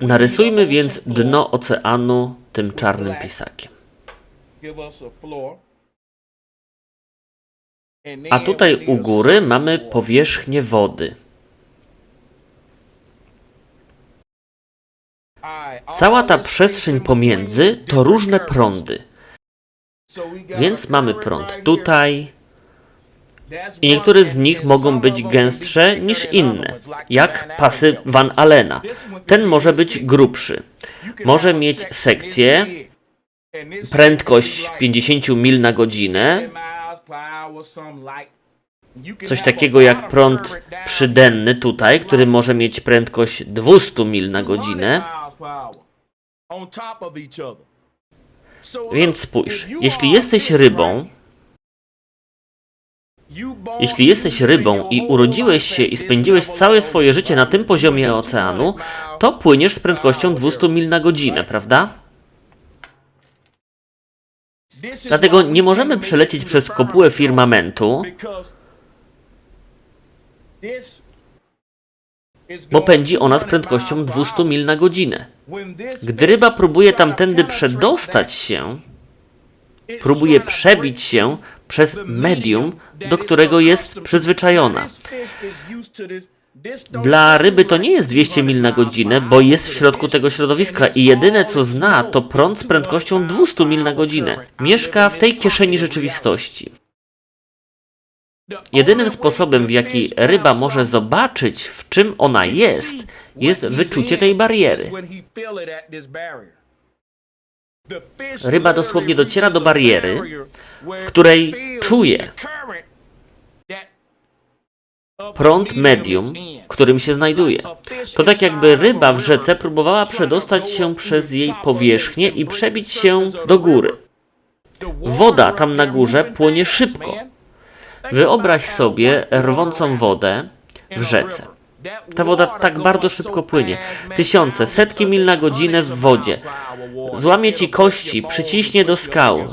Narysujmy więc dno oceanu tym czarnym pisakiem. A tutaj u góry mamy powierzchnię wody. Cała ta przestrzeń pomiędzy to różne prądy. Więc mamy prąd tutaj i niektóre z nich mogą być gęstsze niż inne, jak pasy Van Allena. Ten może być grubszy. Może mieć sekcję, prędkość 50 mil na godzinę, coś takiego jak prąd przydenny tutaj, który może mieć prędkość 200 mil na godzinę. Więc spójrz, jeśli jesteś rybą, jeśli jesteś rybą i urodziłeś się i spędziłeś całe swoje życie na tym poziomie oceanu, to płyniesz z prędkością 200 mil na godzinę, prawda? Dlatego nie możemy przelecieć przez kopułę firmamentu, bo pędzi ona z prędkością 200 mil na godzinę. Gdy ryba próbuje tamtędy przedostać się, próbuje przebić się przez medium, do którego jest przyzwyczajona. Dla ryby to nie jest 200 mil na godzinę, bo jest w środku tego środowiska i jedyne co zna to prąd z prędkością 200 mil na godzinę. Mieszka w tej kieszeni rzeczywistości. Jedynym sposobem, w jaki ryba może zobaczyć, w czym ona jest, jest wyczucie tej bariery. Ryba dosłownie dociera do bariery, w której czuje prąd medium, w którym się znajduje. To tak jakby ryba w rzece próbowała przedostać się przez jej powierzchnię i przebić się do góry. Woda tam na górze płonie szybko. Wyobraź sobie rwącą wodę w rzece. Ta woda tak bardzo szybko płynie. Tysiące, setki mil na godzinę w wodzie. Złamie ci kości, przyciśnie do skał.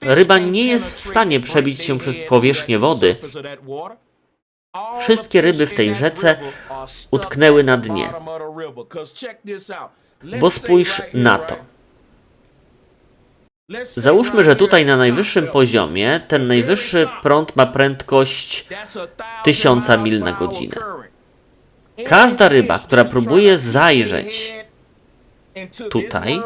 Ryba nie jest w stanie przebić się przez powierzchnię wody. Wszystkie ryby w tej rzece utknęły na dnie. Bo spójrz na to. Załóżmy, że tutaj na najwyższym poziomie ten najwyższy prąd ma prędkość 1000 mil na godzinę. Każda ryba, która próbuje zajrzeć tutaj,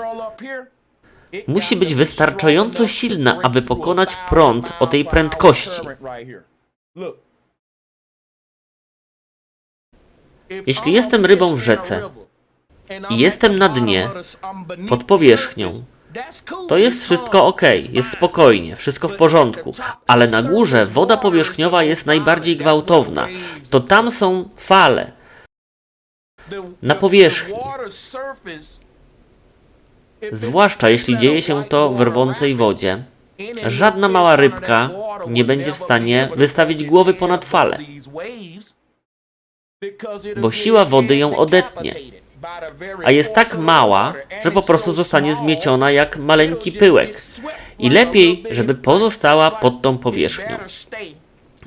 musi być wystarczająco silna, aby pokonać prąd o tej prędkości. Jeśli jestem rybą w rzece i jestem na dnie, pod powierzchnią, to jest wszystko ok, jest spokojnie, wszystko w porządku, ale na górze woda powierzchniowa jest najbardziej gwałtowna. To tam są fale. Na powierzchni. Zwłaszcza jeśli dzieje się to w rwącej wodzie, żadna mała rybka nie będzie w stanie wystawić głowy ponad falę, bo siła wody ją odetnie a jest tak mała, że po prostu zostanie zmieciona jak maleńki pyłek. I lepiej, żeby pozostała pod tą powierzchnią.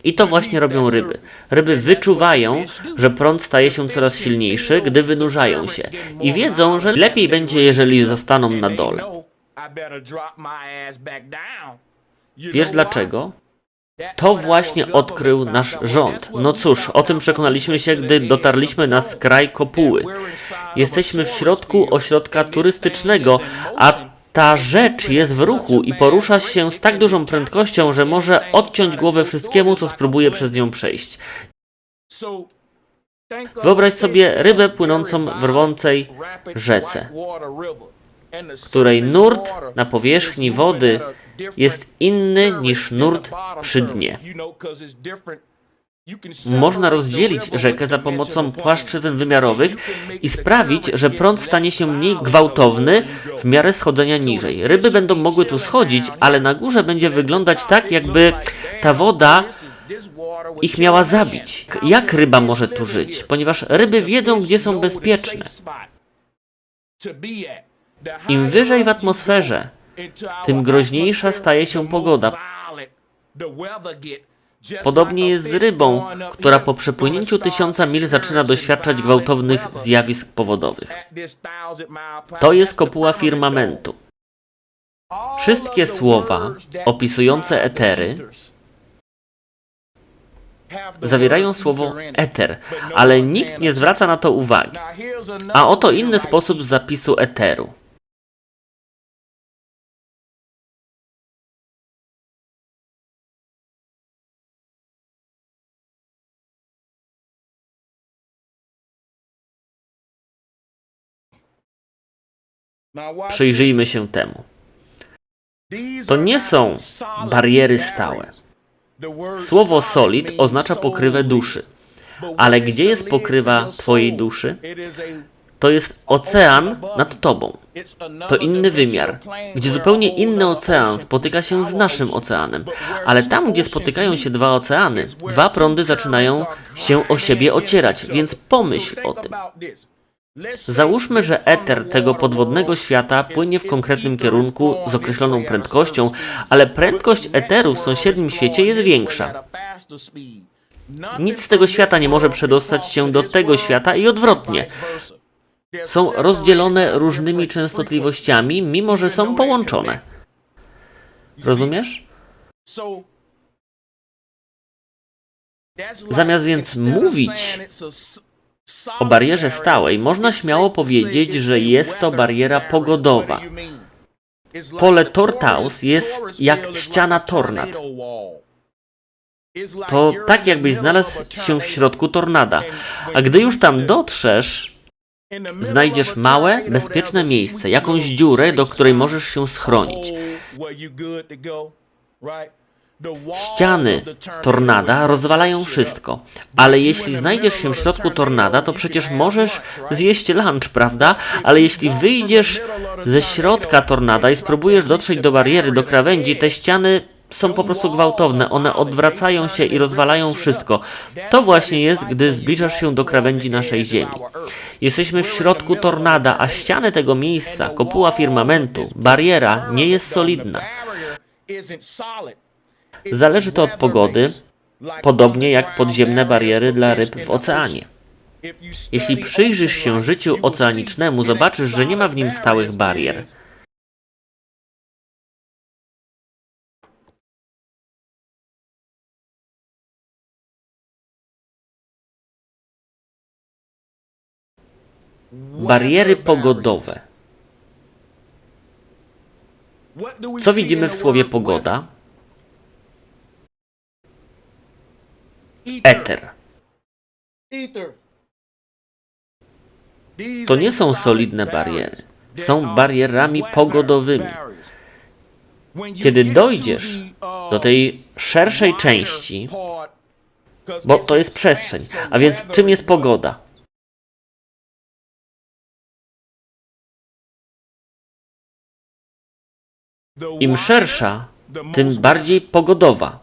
I to właśnie robią ryby. Ryby wyczuwają, że prąd staje się coraz silniejszy, gdy wynurzają się. I wiedzą, że lepiej będzie, jeżeli zostaną na dole. Wiesz dlaczego? To właśnie odkrył nasz rząd. No cóż, o tym przekonaliśmy się, gdy dotarliśmy na skraj kopuły. Jesteśmy w środku ośrodka turystycznego, a ta rzecz jest w ruchu i porusza się z tak dużą prędkością, że może odciąć głowę wszystkiemu, co spróbuje przez nią przejść. Wyobraź sobie rybę płynącą w rwącej rzece, której nurt na powierzchni wody jest inny niż nurt przy dnie. Można rozdzielić rzekę za pomocą płaszczyzn wymiarowych i sprawić, że prąd stanie się mniej gwałtowny w miarę schodzenia niżej. Ryby będą mogły tu schodzić, ale na górze będzie wyglądać tak, jakby ta woda ich miała zabić. Jak ryba może tu żyć? Ponieważ ryby wiedzą, gdzie są bezpieczne. Im wyżej w atmosferze, tym groźniejsza staje się pogoda. Podobnie jest z rybą, która po przepłynięciu tysiąca mil zaczyna doświadczać gwałtownych zjawisk powodowych. To jest kopuła firmamentu. Wszystkie słowa opisujące etery zawierają słowo eter, ale nikt nie zwraca na to uwagi. A oto inny sposób zapisu eteru. Przyjrzyjmy się temu. To nie są bariery stałe. Słowo solid oznacza pokrywę duszy. Ale gdzie jest pokrywa Twojej duszy? To jest ocean nad Tobą. To inny wymiar, gdzie zupełnie inny ocean spotyka się z naszym oceanem. Ale tam, gdzie spotykają się dwa oceany, dwa prądy zaczynają się o siebie ocierać, więc pomyśl o tym. Załóżmy, że eter tego podwodnego świata płynie w konkretnym kierunku z określoną prędkością, ale prędkość eteru w sąsiednim świecie jest większa. Nic z tego świata nie może przedostać się do tego świata i odwrotnie. Są rozdzielone różnymi częstotliwościami, mimo że są połączone. Rozumiesz? Zamiast więc mówić o barierze stałej, można śmiało powiedzieć, że jest to bariera pogodowa. Pole Tortaus jest jak ściana tornad. To tak jakbyś znalazł się w środku tornada. A gdy już tam dotrzesz, znajdziesz małe, bezpieczne miejsce, jakąś dziurę, do której możesz się schronić. Ściany tornada rozwalają wszystko, ale jeśli znajdziesz się w środku tornada, to przecież możesz zjeść lunch, prawda? Ale jeśli wyjdziesz ze środka tornada i spróbujesz dotrzeć do bariery, do krawędzi, te ściany są po prostu gwałtowne, one odwracają się i rozwalają wszystko. To właśnie jest, gdy zbliżasz się do krawędzi naszej Ziemi. Jesteśmy w środku tornada, a ściany tego miejsca, kopuła firmamentu, bariera nie jest solidna. Zależy to od pogody, podobnie jak podziemne bariery dla ryb w oceanie. Jeśli przyjrzysz się życiu oceanicznemu, zobaczysz, że nie ma w nim stałych barier. Bariery pogodowe. Co widzimy w słowie pogoda? Eter. To nie są solidne bariery. Są barierami pogodowymi. Kiedy dojdziesz do tej szerszej części, bo to jest przestrzeń, a więc czym jest pogoda? Im szersza, tym bardziej pogodowa.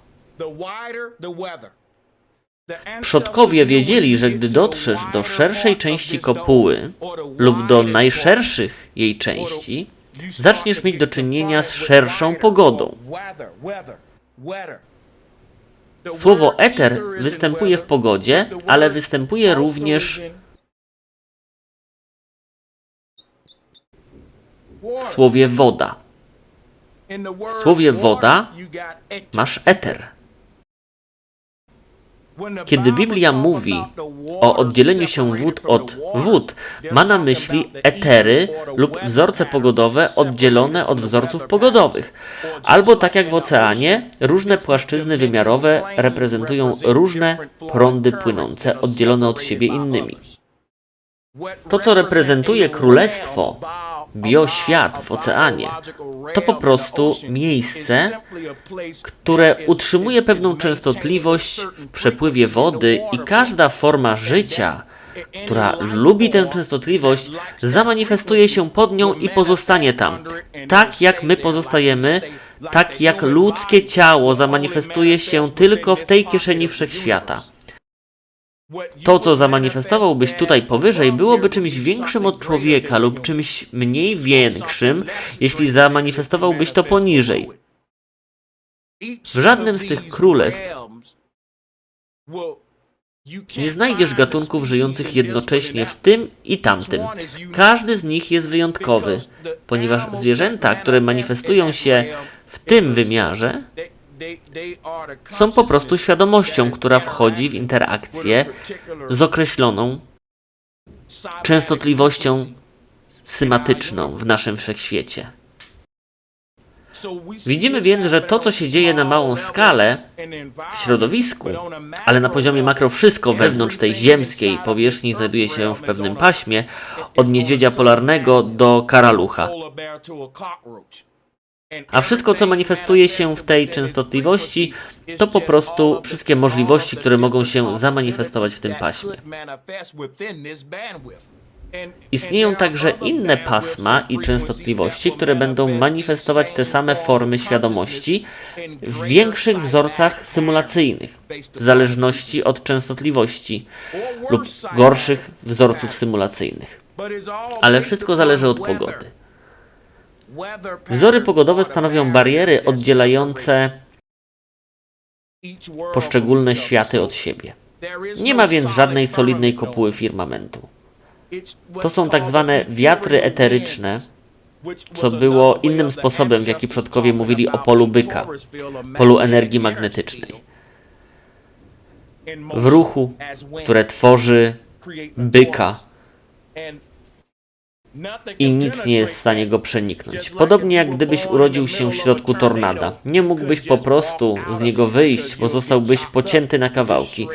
Przodkowie wiedzieli, że gdy dotrzesz do szerszej części kopuły lub do najszerszych jej części, zaczniesz mieć do czynienia z szerszą pogodą. Słowo eter występuje w pogodzie, ale występuje również w słowie woda. W słowie woda Masz eter. Kiedy Biblia mówi o oddzieleniu się wód od wód, ma na myśli etery lub wzorce pogodowe oddzielone od wzorców pogodowych. Albo tak jak w oceanie, różne płaszczyzny wymiarowe reprezentują różne prądy płynące, oddzielone od siebie innymi. To, co reprezentuje królestwo, bioświat w oceanie, to po prostu miejsce, które utrzymuje pewną częstotliwość w przepływie wody i każda forma życia, która lubi tę częstotliwość, zamanifestuje się pod nią i pozostanie tam. Tak jak my pozostajemy, tak jak ludzkie ciało zamanifestuje się tylko w tej kieszeni wszechświata. To, co zamanifestowałbyś tutaj powyżej, byłoby czymś większym od człowieka lub czymś mniej większym, jeśli zamanifestowałbyś to poniżej. W żadnym z tych królestw Nie znajdziesz gatunków żyjących jednocześnie w tym i tamtym. Każdy z nich jest wyjątkowy, ponieważ zwierzęta, które manifestują się w tym wymiarze, są po prostu świadomością, która wchodzi w interakcję z określoną częstotliwością symatyczną w naszym wszechświecie. Widzimy więc, że to, co się dzieje na małą skalę w środowisku, ale na poziomie makro wszystko wewnątrz tej ziemskiej powierzchni znajduje się w pewnym paśmie, od niedźwiedzia polarnego do karalucha. A wszystko, co manifestuje się w tej częstotliwości, to po prostu wszystkie możliwości, które mogą się zamanifestować w tym paśmie. Istnieją także inne pasma i częstotliwości, które będą manifestować te same formy świadomości w większych wzorcach symulacyjnych, w zależności od częstotliwości lub gorszych wzorców symulacyjnych. Ale wszystko zależy od pogody. Wzory pogodowe stanowią bariery oddzielające poszczególne światy od siebie. Nie ma więc żadnej solidnej kopuły firmamentu. To są tak zwane wiatry eteryczne, co było innym sposobem, w jaki przodkowie mówili o polu byka, polu energii magnetycznej. W ruchu, które tworzy byka i nic nie jest w stanie go przeniknąć. Podobnie jak gdybyś urodził się w środku tornada. Nie mógłbyś po prostu z niego wyjść, bo zostałbyś pocięty na kawałki.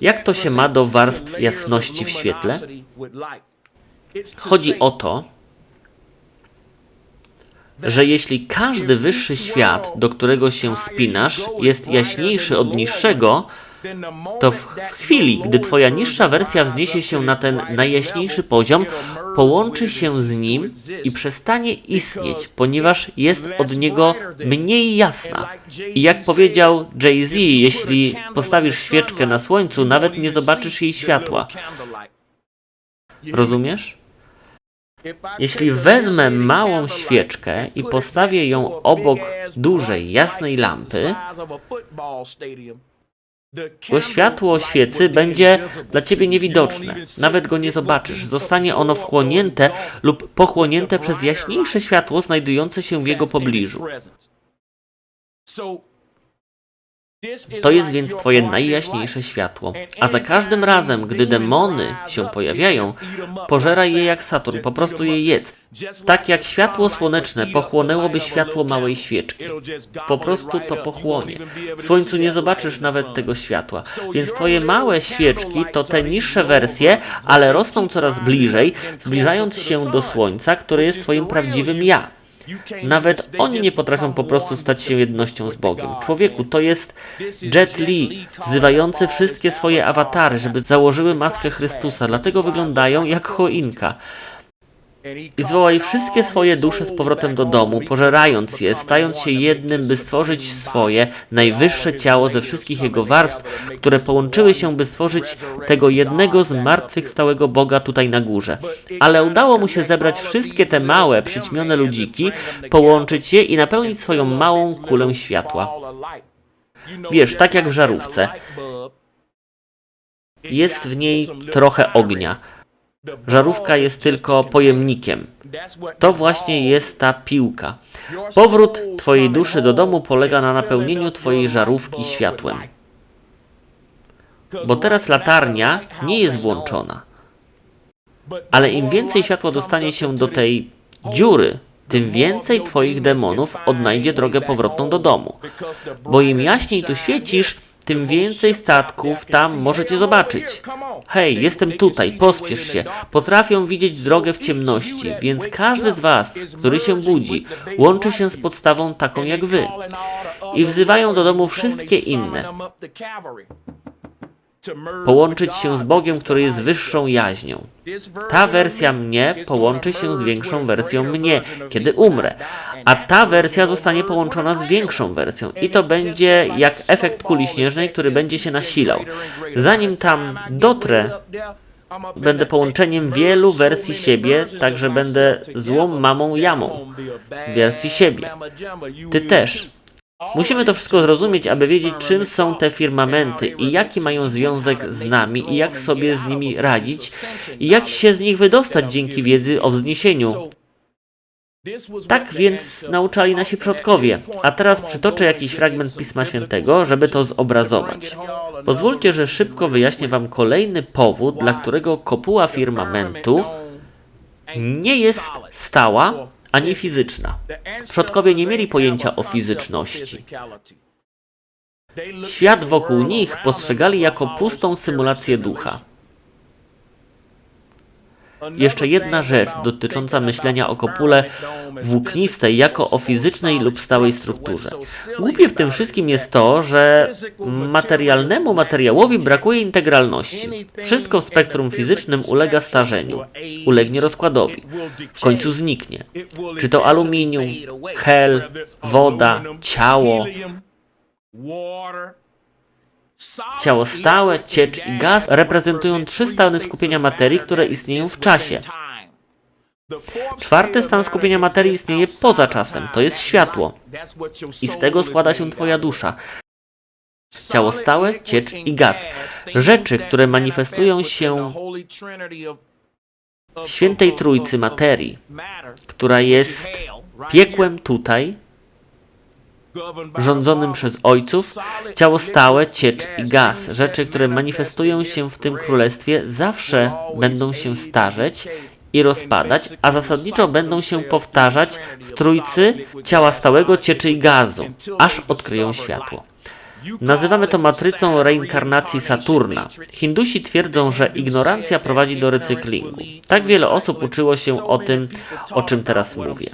Jak to się ma do warstw jasności w świetle? Chodzi o to, że jeśli każdy wyższy świat, do którego się spinasz, jest jaśniejszy od niższego, to w chwili, gdy twoja niższa wersja wzniesie się na ten najjaśniejszy poziom, połączy się z nim i przestanie istnieć, ponieważ jest od niego mniej jasna. I jak powiedział Jay-Z, jeśli postawisz świeczkę na słońcu, nawet nie zobaczysz jej światła. Rozumiesz? Jeśli wezmę małą świeczkę i postawię ją obok dużej, jasnej lampy, to światło świecy będzie dla ciebie niewidoczne. Nawet go nie zobaczysz. Zostanie ono wchłonięte lub pochłonięte przez jaśniejsze światło znajdujące się w jego pobliżu. To jest więc twoje najjaśniejsze światło. A za każdym razem, gdy demony się pojawiają, pożeraj je jak Saturn, po prostu je jedz. Tak jak światło słoneczne pochłonęłoby światło małej świeczki. Po prostu to pochłonie. W słońcu nie zobaczysz nawet tego światła. Więc twoje małe świeczki to te niższe wersje, ale rosną coraz bliżej, zbliżając się do słońca, które jest twoim prawdziwym ja. Nawet oni nie potrafią po prostu stać się jednością z Bogiem. Człowieku, to jest Jet Li, wzywający wszystkie swoje awatary, żeby założyły maskę Chrystusa, dlatego wyglądają jak choinka. I zwołaj wszystkie swoje dusze z powrotem do domu, pożerając je, stając się jednym, by stworzyć swoje najwyższe ciało ze wszystkich jego warstw, które połączyły się, by stworzyć tego jednego z martwych stałego Boga tutaj na górze. Ale udało mu się zebrać wszystkie te małe, przyćmione ludziki, połączyć je i napełnić swoją małą kulę światła. Wiesz, tak jak w żarówce. Jest w niej trochę ognia. Żarówka jest tylko pojemnikiem. To właśnie jest ta piłka. Powrót Twojej duszy do domu polega na napełnieniu Twojej żarówki światłem. Bo teraz latarnia nie jest włączona. Ale im więcej światła dostanie się do tej dziury, tym więcej Twoich demonów odnajdzie drogę powrotną do domu. Bo im jaśniej tu świecisz, tym więcej statków tam możecie zobaczyć. Hej, jestem tutaj, pospiesz się. Potrafią widzieć drogę w ciemności, więc każdy z Was, który się budzi, łączy się z podstawą taką jak Wy i wzywają do domu wszystkie inne. Połączyć się z Bogiem, który jest wyższą jaźnią. Ta wersja mnie połączy się z większą wersją mnie, kiedy umrę, a ta wersja zostanie połączona z większą wersją i to będzie jak efekt kuli śnieżnej, który będzie się nasilał. Zanim tam dotrę, będę połączeniem wielu wersji siebie, także będę złą mamą jamą wersji siebie. Ty też. Musimy to wszystko zrozumieć, aby wiedzieć, czym są te firmamenty i jaki mają związek z nami i jak sobie z nimi radzić i jak się z nich wydostać dzięki wiedzy o wzniesieniu. Tak więc nauczali nasi przodkowie, a teraz przytoczę jakiś fragment Pisma Świętego, żeby to zobrazować. Pozwólcie, że szybko wyjaśnię Wam kolejny powód, dla którego kopuła firmamentu nie jest stała ani fizyczna. Przodkowie nie mieli pojęcia o fizyczności. Świat wokół nich postrzegali jako pustą symulację ducha. Jeszcze jedna rzecz dotycząca myślenia o kopule włóknistej jako o fizycznej lub stałej strukturze. Głupie w tym wszystkim jest to, że materialnemu materiałowi brakuje integralności. Wszystko w spektrum fizycznym ulega starzeniu, ulegnie rozkładowi, w końcu zniknie. Czy to aluminium, hel, woda, ciało, Ciało stałe, ciecz i gaz reprezentują trzy stany skupienia materii, które istnieją w czasie. Czwarty stan skupienia materii istnieje poza czasem, to jest światło. I z tego składa się Twoja dusza. Ciało stałe, ciecz i gaz. Rzeczy, które manifestują się świętej trójcy materii, która jest piekłem tutaj, rządzonym przez ojców, ciało stałe, ciecz i gaz. Rzeczy, które manifestują się w tym królestwie, zawsze będą się starzeć i rozpadać, a zasadniczo będą się powtarzać w trójcy ciała stałego, cieczy i gazu, aż odkryją światło. Nazywamy to matrycą reinkarnacji Saturna. Hindusi twierdzą, że ignorancja prowadzi do recyklingu. Tak wiele osób uczyło się o tym, o czym teraz mówię.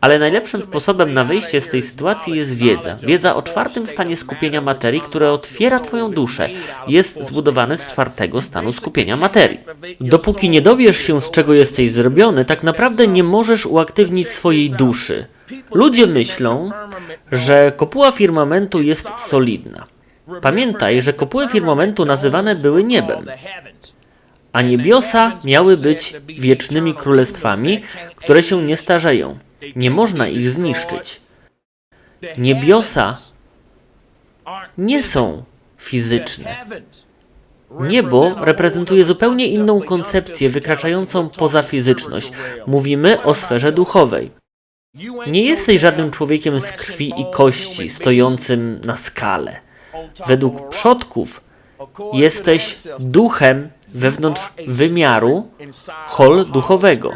Ale najlepszym sposobem na wyjście z tej sytuacji jest wiedza. Wiedza o czwartym stanie skupienia materii, które otwiera Twoją duszę. Jest zbudowany z czwartego stanu skupienia materii. Dopóki nie dowiesz się, z czego jesteś zrobiony, tak naprawdę nie możesz uaktywnić swojej duszy. Ludzie myślą, że kopuła firmamentu jest solidna. Pamiętaj, że kopuły firmamentu nazywane były niebem, a niebiosa miały być wiecznymi królestwami, które się nie starzeją. Nie można ich zniszczyć. Niebiosa nie są fizyczne. Niebo reprezentuje zupełnie inną koncepcję, wykraczającą poza fizyczność. Mówimy o sferze duchowej. Nie jesteś żadnym człowiekiem z krwi i kości, stojącym na skale. Według przodków jesteś duchem wewnątrz wymiaru hol duchowego.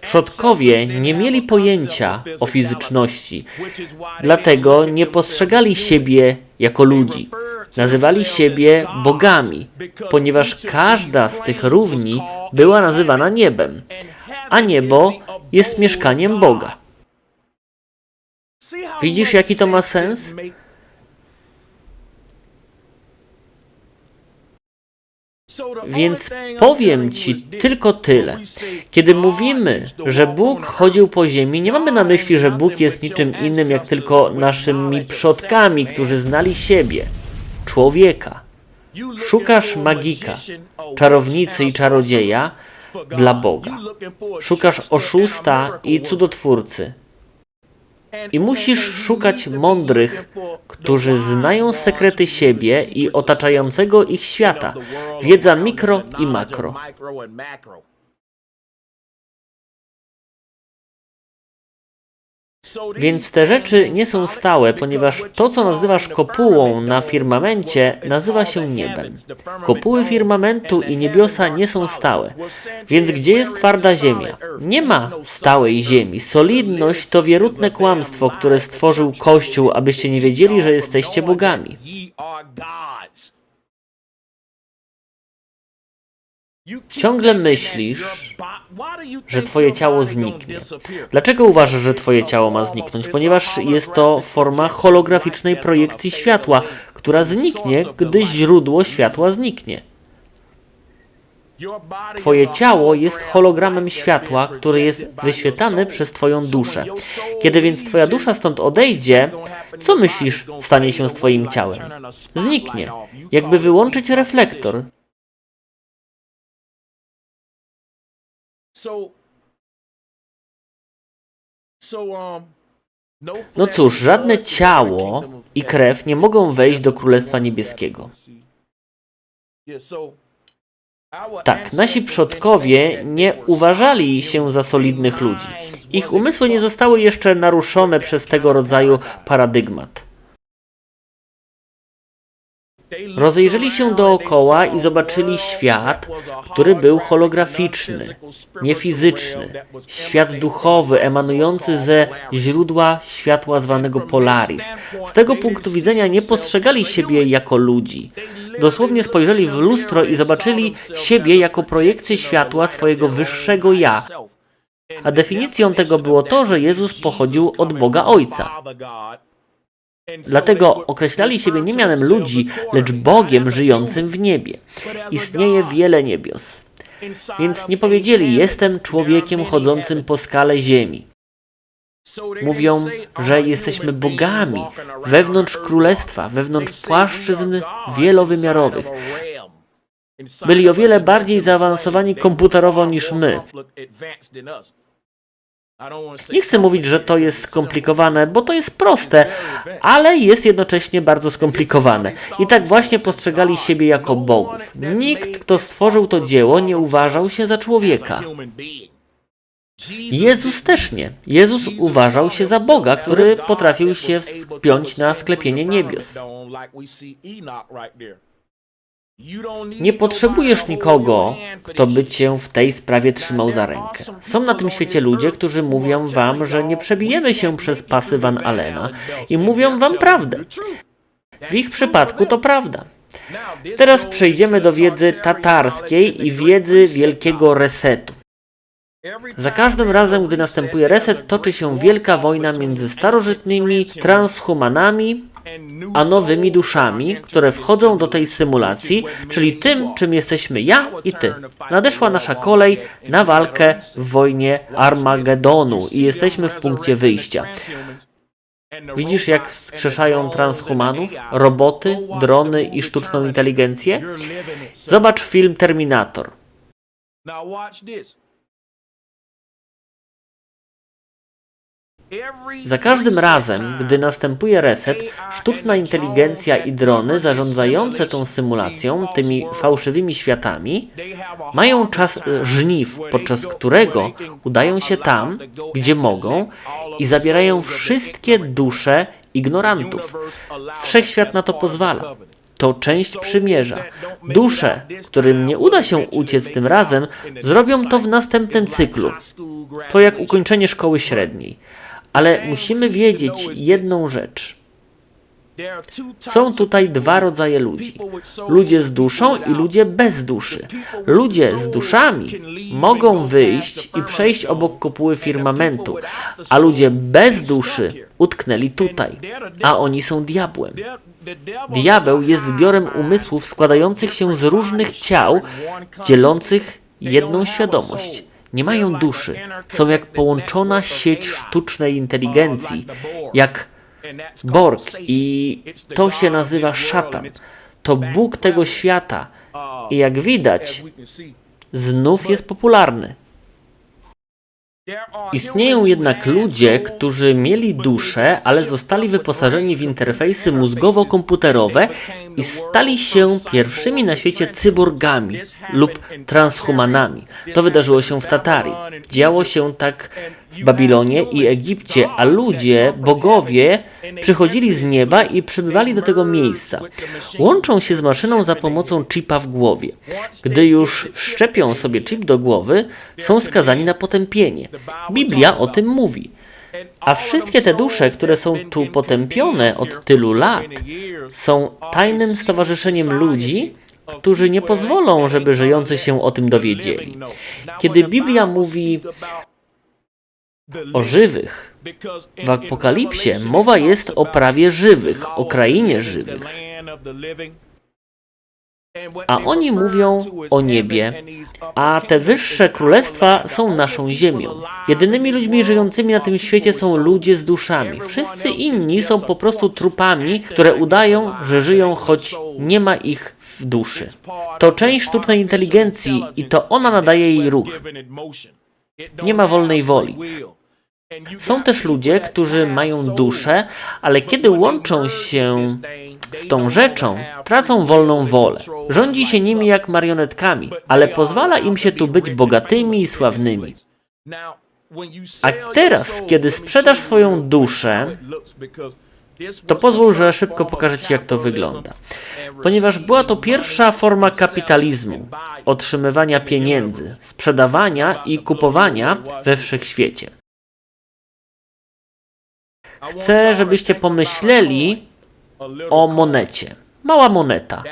Przodkowie nie mieli pojęcia o fizyczności, dlatego nie postrzegali siebie jako ludzi. Nazywali siebie bogami, ponieważ każda z tych równi była nazywana niebem, a niebo jest mieszkaniem Boga. Widzisz, jaki to ma sens? Więc powiem Ci tylko tyle. Kiedy mówimy, że Bóg chodził po ziemi, nie mamy na myśli, że Bóg jest niczym innym jak tylko naszymi przodkami, którzy znali siebie, człowieka. Szukasz magika, czarownicy i czarodzieja dla Boga. Szukasz oszusta i cudotwórcy. I musisz szukać mądrych, którzy znają sekrety siebie i otaczającego ich świata. Wiedza mikro i makro. Więc te rzeczy nie są stałe, ponieważ to, co nazywasz kopułą na firmamencie, nazywa się niebem. Kopuły firmamentu i niebiosa nie są stałe. Więc gdzie jest twarda ziemia? Nie ma stałej ziemi. Solidność to wierutne kłamstwo, które stworzył Kościół, abyście nie wiedzieli, że jesteście bogami. Ciągle myślisz, że twoje ciało zniknie. Dlaczego uważasz, że twoje ciało ma zniknąć? Ponieważ jest to forma holograficznej projekcji światła, która zniknie, gdy źródło światła zniknie. Twoje ciało jest hologramem światła, który jest wyświetlany przez Twoją duszę. Kiedy więc Twoja dusza stąd odejdzie, co myślisz stanie się z Twoim ciałem? Zniknie. Jakby wyłączyć reflektor. So no, no cóż, żadne ciało i krew nie mogą wejść do Królestwa Niebieskiego. Tak, nasi przodkowie nie uważali się za solidnych ludzi. Ich umysły nie zostały jeszcze naruszone przez tego rodzaju paradygmat. Rozejrzeli się dookoła i zobaczyli świat, który był holograficzny, niefizyczny, świat duchowy emanujący ze źródła światła zwanego Polaris. Z tego punktu widzenia nie postrzegali siebie jako ludzi. Dosłownie spojrzeli w lustro i zobaczyli siebie jako projekcję światła swojego wyższego ja. A definicją tego było to, że Jezus pochodził od Boga Ojca. Dlatego określali siebie nie mianem ludzi, lecz Bogiem żyjącym w niebie. Istnieje wiele niebios. Więc nie powiedzieli, jestem człowiekiem chodzącym po skale ziemi. Mówią, że jesteśmy bogami wewnątrz królestwa, wewnątrz płaszczyzn wielowymiarowych. Byli o wiele bardziej zaawansowani komputerowo niż my. Nie chcę mówić, że to jest skomplikowane, bo to jest proste, ale jest jednocześnie bardzo skomplikowane. I tak właśnie postrzegali siebie jako bogów. Nikt, kto stworzył to dzieło, nie uważał się za człowieka. Jezus też nie. Jezus uważał się za Boga, który potrafił się wspiąć na sklepienie niebios. Nie potrzebujesz nikogo, kto by cię w tej sprawie trzymał za rękę. Są na tym świecie ludzie, którzy mówią wam, że nie przebijemy się przez pasy Van Allena i mówią wam prawdę. W ich przypadku to prawda. Teraz przejdziemy do wiedzy tatarskiej i wiedzy wielkiego resetu. Za każdym razem, gdy następuje reset, toczy się wielka wojna między starożytnymi transhumanami a nowymi duszami, które wchodzą do tej symulacji, czyli tym, czym jesteśmy ja i ty. Nadeszła nasza kolej na walkę w wojnie Armagedonu i jesteśmy w punkcie wyjścia. Widzisz, jak wskrzeszają transhumanów, roboty, drony i sztuczną inteligencję? Zobacz film Terminator. Za każdym razem, gdy następuje reset, sztuczna inteligencja i drony zarządzające tą symulacją, tymi fałszywymi światami, mają czas żniw, podczas którego udają się tam, gdzie mogą i zabierają wszystkie dusze ignorantów. Wszechświat na to pozwala. To część przymierza. Dusze, którym nie uda się uciec tym razem, zrobią to w następnym cyklu. To jak ukończenie szkoły średniej. Ale musimy wiedzieć jedną rzecz. Są tutaj dwa rodzaje ludzi: ludzie z duszą i ludzie bez duszy. Ludzie z duszami mogą wyjść i przejść obok kopuły firmamentu, a ludzie bez duszy utknęli tutaj, a oni są diabłem. Diabeł jest zbiorem umysłów składających się z różnych ciał, dzielących jedną świadomość. Nie mają duszy, są jak połączona sieć sztucznej inteligencji, jak Borg i to się nazywa szatan. To Bóg tego świata i jak widać, znów jest popularny. Istnieją jednak ludzie, którzy mieli duszę, ale zostali wyposażeni w interfejsy mózgowo-komputerowe i stali się pierwszymi na świecie cyborgami lub transhumanami. To wydarzyło się w Tatarii. Działo się tak w Babilonie i Egipcie, a ludzie, bogowie, przychodzili z nieba i przybywali do tego miejsca. Łączą się z maszyną za pomocą chipa w głowie. Gdy już wszczepią sobie chip do głowy, są skazani na potępienie. Biblia o tym mówi. A wszystkie te dusze, które są tu potępione od tylu lat, są tajnym stowarzyszeniem ludzi, którzy nie pozwolą, żeby żyjący się o tym dowiedzieli. Kiedy Biblia mówi o żywych, w Apokalipsie mowa jest o prawie żywych, o krainie żywych. A oni mówią o niebie, a te wyższe królestwa są naszą ziemią. Jedynymi ludźmi żyjącymi na tym świecie są ludzie z duszami. Wszyscy inni są po prostu trupami, które udają, że żyją, choć nie ma ich w duszy. To część sztucznej inteligencji i to ona nadaje jej ruch. Nie ma wolnej woli. Są też ludzie, którzy mają duszę, ale kiedy łączą się z tą rzeczą, tracą wolną wolę. Rządzi się nimi jak marionetkami, ale pozwala im się tu być bogatymi i sławnymi. A teraz, kiedy sprzedasz swoją duszę, to pozwól, że szybko pokażę Ci, jak to wygląda. Ponieważ była to pierwsza forma kapitalizmu, otrzymywania pieniędzy, sprzedawania i kupowania we wszechświecie. Chcę, żebyście pomyśleli o monecie. Mała moneta.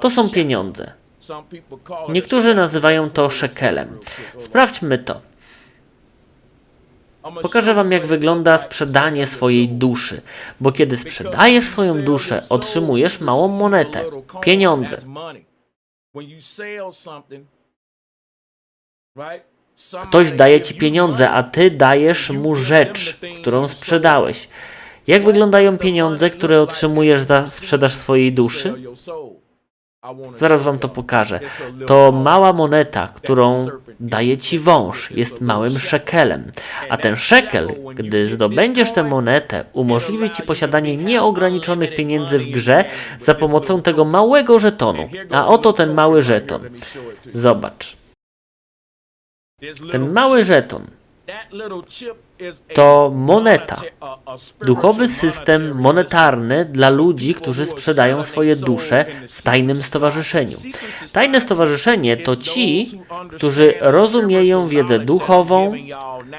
To są pieniądze. Niektórzy nazywają to szekelem. Sprawdźmy to. Pokażę Wam, jak wygląda sprzedanie swojej duszy, bo kiedy sprzedajesz swoją duszę, otrzymujesz małą monetę, pieniądze. Ktoś daje Ci pieniądze, a Ty dajesz mu rzecz, którą sprzedałeś. Jak wyglądają pieniądze, które otrzymujesz za sprzedaż swojej duszy? Zaraz Wam to pokażę. To mała moneta, którą daje Ci wąż, jest małym szekelem. A ten szekel, gdy zdobędziesz tę monetę, umożliwi Ci posiadanie nieograniczonych pieniędzy w grze za pomocą tego małego żetonu. A oto ten mały żeton. Zobacz. Ten mały żeton to moneta. Duchowy system monetarny dla ludzi, którzy sprzedają swoje dusze w tajnym stowarzyszeniu. Tajne stowarzyszenie to ci, którzy rozumieją wiedzę duchową,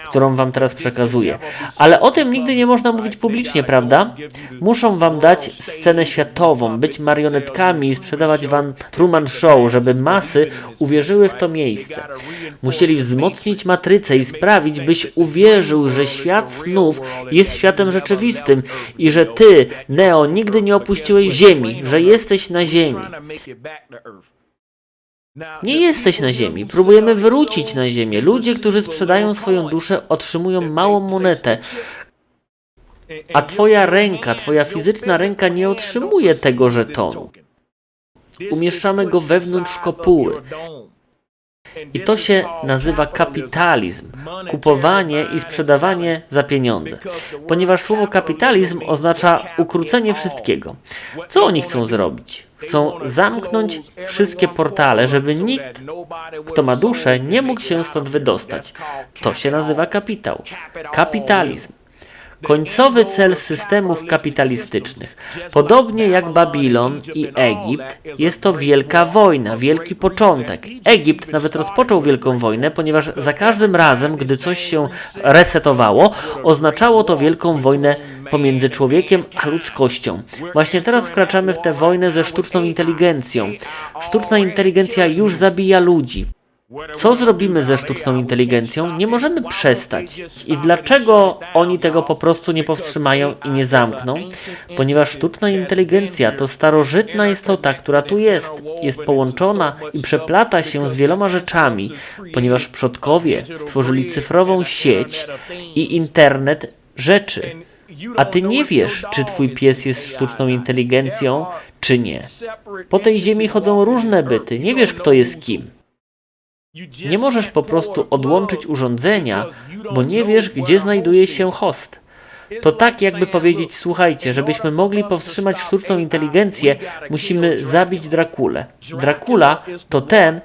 którą wam teraz przekazuję. Ale o tym nigdy nie można mówić publicznie, prawda? Muszą wam dać scenę światową, być marionetkami i sprzedawać wam Truman Show, żeby masy uwierzyły w to miejsce. Musieli wzmocnić matrycę i sprawić, byś uwierzył, że świat snów jest światem rzeczywistym i że ty, Neo, nigdy nie opuściłeś Ziemi, że jesteś na Ziemi. Nie jesteś na Ziemi. Próbujemy wrócić na Ziemię. Ludzie, którzy sprzedają swoją duszę, otrzymują małą monetę, a twoja ręka, twoja fizyczna ręka nie otrzymuje tego żetonu. Umieszczamy go wewnątrz kopuły. I to się nazywa kapitalizm. Kupowanie i sprzedawanie za pieniądze. Ponieważ słowo kapitalizm oznacza ukrócenie wszystkiego. Co oni chcą zrobić? Chcą zamknąć wszystkie portale, żeby nikt, kto ma duszę, nie mógł się stąd wydostać. To się nazywa kapitał. Kapitalizm. Końcowy cel systemów kapitalistycznych. Podobnie jak Babilon i Egipt, jest to wielka wojna, wielki początek. Egipt nawet rozpoczął wielką wojnę, ponieważ za każdym razem, gdy coś się resetowało, oznaczało to wielką wojnę pomiędzy człowiekiem a ludzkością. Właśnie teraz wkraczamy w tę wojnę ze sztuczną inteligencją. Sztuczna inteligencja już zabija ludzi. Co zrobimy ze sztuczną inteligencją? Nie możemy przestać. I dlaczego oni tego po prostu nie powstrzymają i nie zamkną? Ponieważ sztuczna inteligencja to starożytna istota, która tu jest, jest połączona i przeplata się z wieloma rzeczami, ponieważ przodkowie stworzyli cyfrową sieć i internet rzeczy. A ty nie wiesz, czy twój pies jest sztuczną inteligencją, czy nie. Po tej ziemi chodzą różne byty, nie wiesz, kto jest kim. Nie możesz po prostu odłączyć urządzenia, bo nie wiesz, gdzie znajduje się host. To tak, jakby powiedzieć: Słuchajcie, żebyśmy mogli powstrzymać sztuczną inteligencję, musimy zabić Drakulę. Dracula to ten,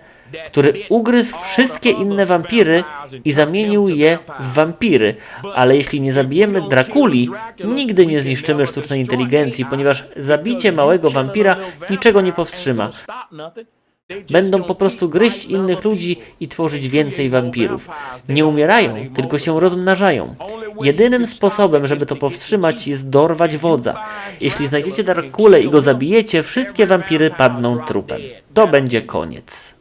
który ugryzł wszystkie inne wampiry i zamienił je w wampiry. Ale jeśli nie zabijemy Drakuli, nigdy nie zniszczymy sztucznej inteligencji, ponieważ zabicie małego wampira niczego nie powstrzyma. Będą po prostu gryźć innych ludzi i tworzyć więcej wampirów. Nie umierają, tylko się rozmnażają. Jedynym sposobem, żeby to powstrzymać, jest dorwać wodza. Jeśli znajdziecie Drakulę i go zabijecie, wszystkie wampiry padną trupem. To będzie koniec.